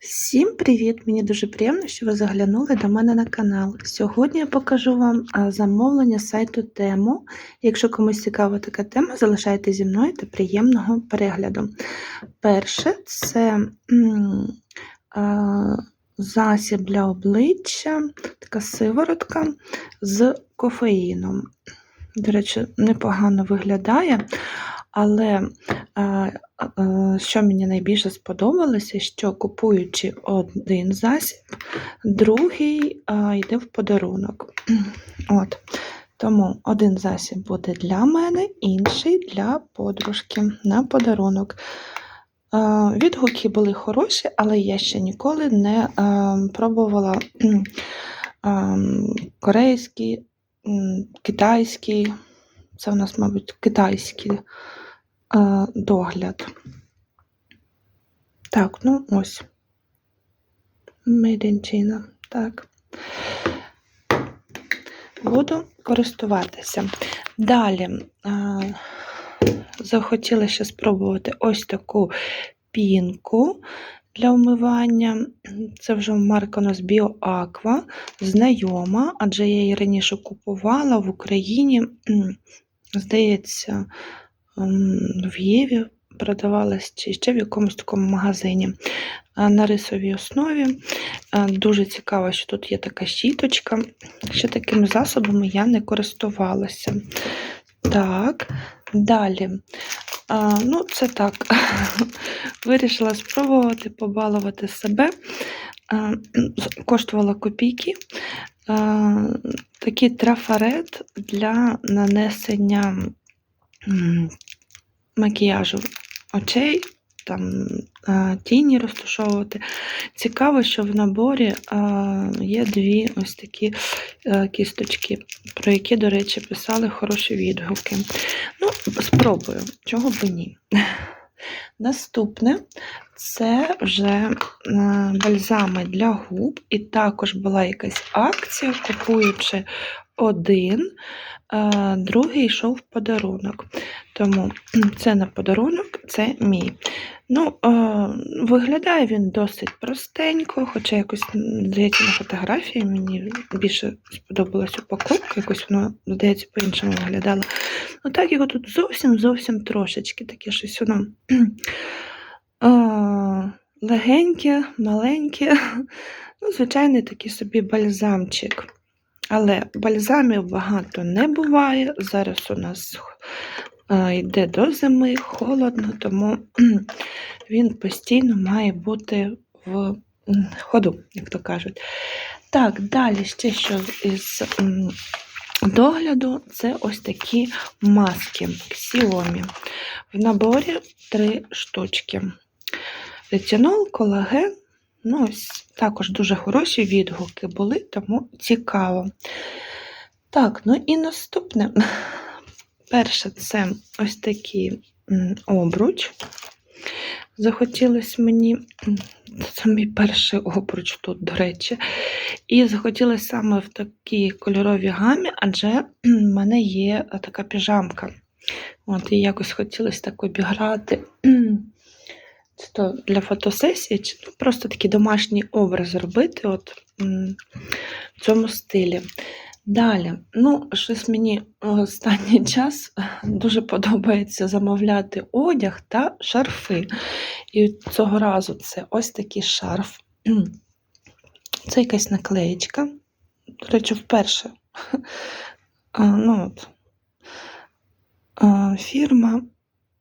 Всім привіт! Мені дуже приємно, що ви заглянули до мене на канал. Сьогодні я покажу вам замовлення сайту Тему. Якщо комусь цікава така тема, залишайте зі мною та приємного перегляду. Перше це засіб для обличчя, така сиворотка з кофеїном. До речі, непогано виглядає, але а, що мені найбільше сподобалося, що купуючи один засіб, другий йде в подарунок. От. Тому один засіб буде для мене, інший для подружки на подарунок. Відгуки були хороші, але я ще ніколи не пробувала корейський, китайський, це у нас, мабуть, китайський догляд. Так, ну ось. Made. Так. Буду користуватися. Далі а, захотіла ще спробувати ось таку пінку для вмивання. Це вже марка у нас BioAqua, знайома, адже я її раніше купувала в Україні. Здається, в Єві продавалась чи ще в якомусь такому магазині на рисовій основі. Дуже цікаво, що тут є така щіточка. Ще такими засобами я не користувалася. Так, далі. А, ну, це так. Вирішила спробувати побалувати себе. А, коштувала копійки. А, такий трафарет для нанесення макіяжу очей, там тіні розташовувати. Цікаво, що в наборі є дві ось такі кісточки, про які, до речі, писали хороші відгуки. Ну, спробую, чого б ні. Наступне це вже е, бальзами для губ, і також була якась акція, купуючи один, е, другий йшов в подарунок. Тому це на подарунок, це мій. Ну, е, виглядає він досить простенько, хоча якось, здається, на фотографії мені більше сподобалась упаковка, якось воно, здається, по-іншому виглядало. Ну так його тут зовсім-зовсім трошечки, таке щось воно а, легеньке, маленьке. Ну, звичайний такий собі бальзамчик. Але бальзамів багато не буває. Зараз у нас йде до зими, холодно, тому він постійно має бути в ходу, як то кажуть. Так, далі ще що із догляду, це ось такі маски Xiaomi. В наборі три штучки. Ретинол, колаген. Ну, ось також дуже хороші відгуки були, тому цікаво. Так, ну і наступне. Перше, це ось такий обруч. Захотілося мені, це мій перший обруч тут, до речі. І захотілося саме в такій кольоровій гамі, адже в мене є така піжамка. От, і якось хотілося так обіграти. Чи то для фотосесії, чи ну, просто такий домашній образ зробити от, в цьому стилі. Далі, ну, щось мені останній час дуже подобається замовляти одяг та шарфи. І цього разу це ось такий шарф. Це якась наклеєчка. До речі, вперше. А, ну, от. А, фірма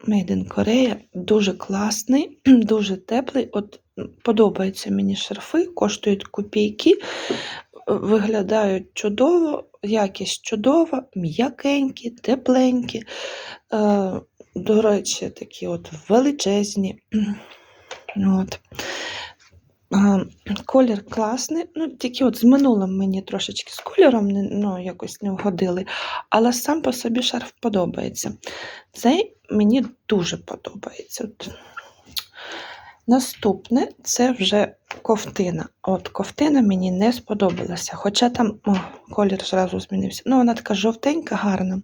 Made in Korea дуже класний, дуже теплий. От подобаються мені шарфи, коштують копійки, е, виглядають чудово, якість чудова, м'якенькі, тепленькі. Е, До речі, такі от величезні. От. Колір класний. Ну, тільки от з минулим мені трошечки з кольором ну, якось не вгодили, але сам по собі шарф подобається. Цей мені дуже подобається. От. Наступне це вже ковтина. От ковтина мені не сподобалася, хоча там о, колір зразу змінився. Ну, вона така жовтенька, гарна.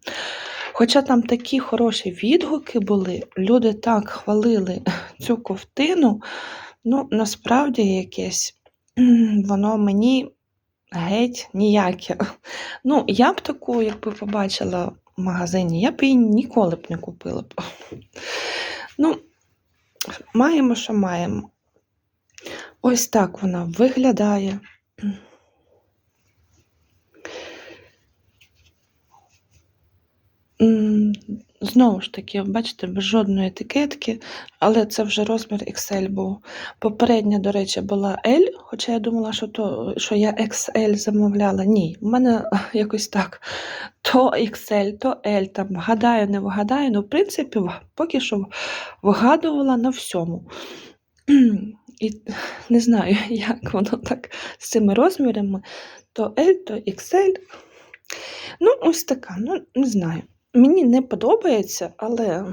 Хоча там такі хороші відгуки були, люди так хвалили цю ковтину. Ну, насправді якесь воно мені геть ніяке. Ну, я б таку, якби побачила в магазині, я б її ніколи б не купила. Ну, маємо, що маємо. Ось так вона виглядає. Знову ж таки, бачите, без жодної етикетки, але це вже розмір XL був. Попередня, до речі, була L, хоча я думала, що, то, що я XL замовляла. Ні, в мене якось так. То XL, то L, там вгадаю, не вгадаю. Ну, в принципі, поки що вгадувала на всьому. І не знаю, як воно так з цими розмірами, то L, то XL. Ну, ось така, ну, не знаю. Мені не подобається, але,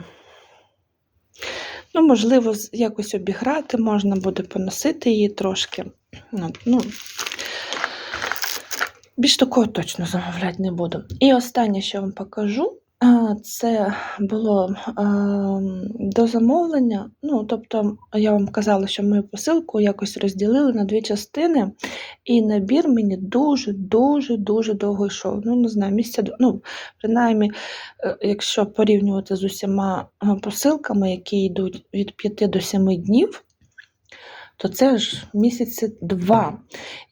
ну, можливо, якось обіграти можна буде поносити її трошки. Ну, ну, більш такого точно замовляти не буду. І останнє, що вам покажу, це було до замовлення. Ну, тобто, я вам казала, що мою посилку якось розділили на дві частини, і набір мені дуже-дуже дуже довго йшов. Ну, не знаю, місця, ну, принаймні, е, якщо порівнювати з усіма посилками, які йдуть від 5 до 7 днів, то це ж місяці два.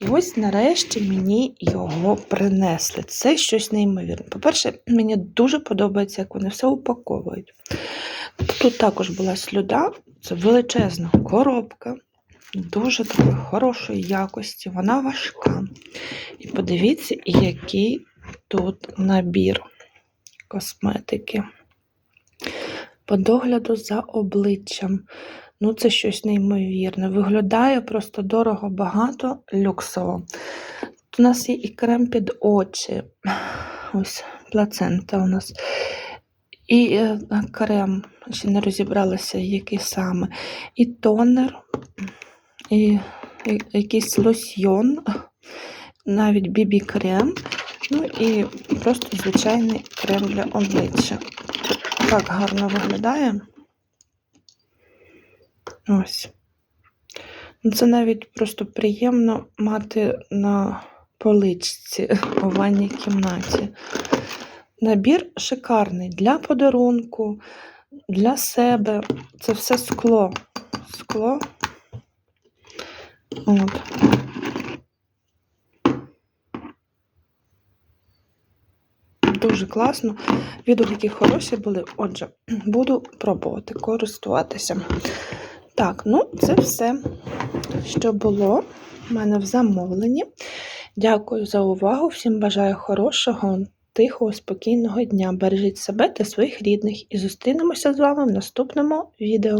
І ось нарешті мені його принесли. Це щось неймовірне. По-перше, мені дуже подобається, як вони все упаковують. Тут також була слюда, це величезна коробка, дуже такої хорошої якості, вона важка. І подивіться, який тут набір косметики. По догляду за обличчям. Ну, це щось неймовірне. Виглядає просто дорого, багато, люксово. Тут у нас є і крем під очі. Ось плацента у нас. І е, крем, ще не розібралася, який саме. І тонер, і, якийсь лосьйон, навіть бібі-крем. Ну і просто звичайний крем для обличчя. Так гарно виглядає. Ось. Ну, Це навіть просто приємно мати на поличці у ванній кімнаті. Набір шикарний для подарунку, для себе. Це все скло. Скло. От. Дуже класно. Відгуки хороші були. Отже, буду пробувати користуватися. Так, ну це все, що було в мене в замовленні. Дякую за увагу. Всім бажаю хорошого, тихого, спокійного дня. Бережіть себе та своїх рідних і зустрінемося з вами в наступному відео.